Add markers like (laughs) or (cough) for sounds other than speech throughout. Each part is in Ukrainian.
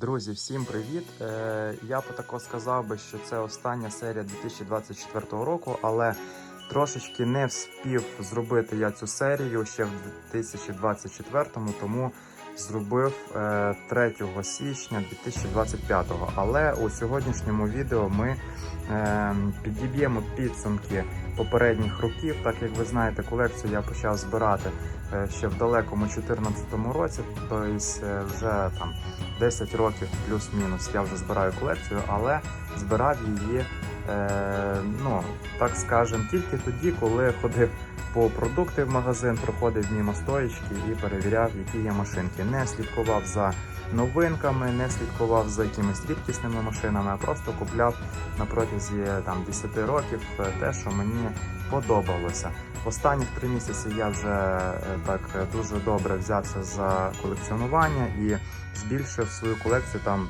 Друзі, всім привіт! Е, я б тако сказав би, що це остання серія 2024 року, але трошечки не вспів зробити я цю серію ще в 2024, тому зробив е, 3 січня 2025. Але у сьогоднішньому відео ми е, підіб'ємо підсумки попередніх років. Так як ви знаєте, колекцію я почав збирати е, ще в далекому 2014 році, тобто е, вже там 10 років плюс-мінус я вже збираю колекцію, але збирав її, е, ну так скажем, тільки тоді, коли ходив по продукти в магазин, проходив мимо стоїчки і перевіряв, які є машинки. Не слідкував за новинками, не слідкував за якимись рідкісними машинами, а просто купляв на протязі там 10 років те, що мені подобалося. Останніх три місяці я вже е, так дуже добре взявся за колекціонування і збільшив свою колекцію. Там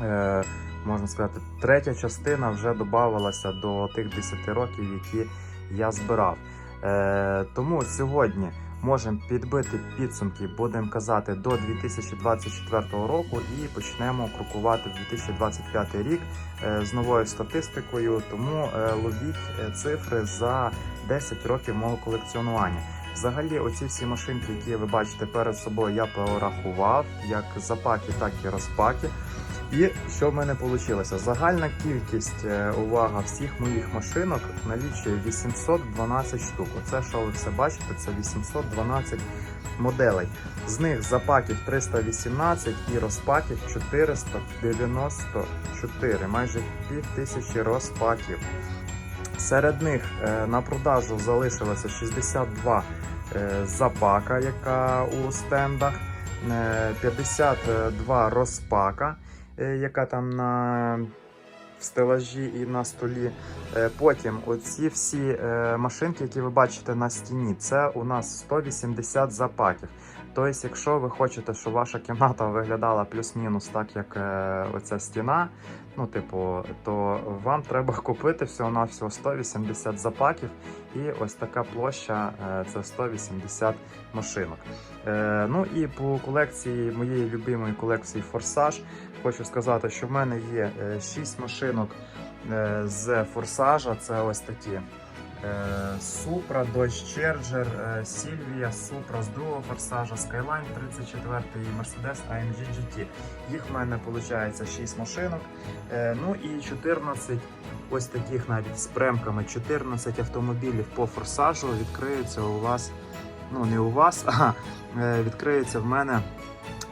е, можна сказати, третя частина вже додавалася до тих 10 років, які я збирав. Е, тому сьогодні можемо підбити підсумки, будемо казати, до 2024 року і почнемо крокувати в 2025 рік е, з новою статистикою. Тому е, ловіть е, цифри за 10 років мого колекціонування. Взагалі, оці всі машинки, які ви бачите перед собою, я порахував як запаки, так і розпаки. І що в мене вийшло? Загальна кількість е, увага всіх моїх машинок налічує 812 штук. Оце, що ви все бачите, це 812 моделей. З них запаків 318 і розпаків 494, майже пів тисячі розпаків. Серед них е, на продажу залишилося 62 е, запака, яка у стендах, е, 52 розпака, яка там на стелажі і на столі. Е, Потім оці всі е, машинки, які ви бачите на стіні, це у нас 180 запаків. Тобто, якщо ви хочете, щоб ваша кімната виглядала плюс-мінус так, як е, оця стіна, ну, типу, то вам треба купити всього-навсього 180 запаків, і ось така площа е, це 180 машинок. Е, ну і по колекції моєї любимої колекції Форсаж, хочу сказати, що в мене є 6 машинок з форсажа. Це ось такі. Супра, Dodge Charger, е, Сільвія, Супра з другого форсажа, Skyline 34 і Mercedes AMG GT. Їх в мене виходить 6 машинок. Е, Ну і 14 ось таких навіть з премками. 14 автомобілів по форсажу відкриються у вас. Ну, не у вас, (laughs) а е, відкриється в мене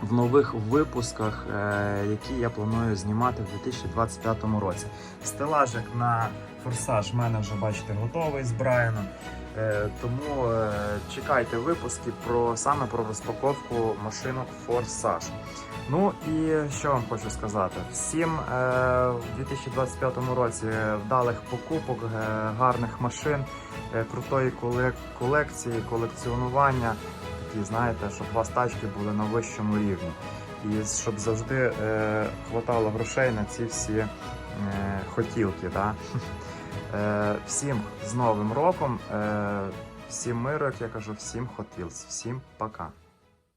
в нових випусках, е, які я планую знімати в 2025 році. Стелажик на форсаж в мене вже бачите готовий з Брайаном. Е, Тому е, чекайте випуски про саме про розпаковку машинок Форсаж. Ну і що вам хочу сказати? Всім е, в 2025 році вдалих покупок, е, гарних машин, е, крутої колек- колекції, колекціонування. Такі, знаєте, щоб у вас тачки були на вищому рівні. І щоб завжди е, хватало грошей на ці всі е, хотілки. Да? Е, всім з Новим роком, е, всім миру, як я кажу, всім Hot всім пока.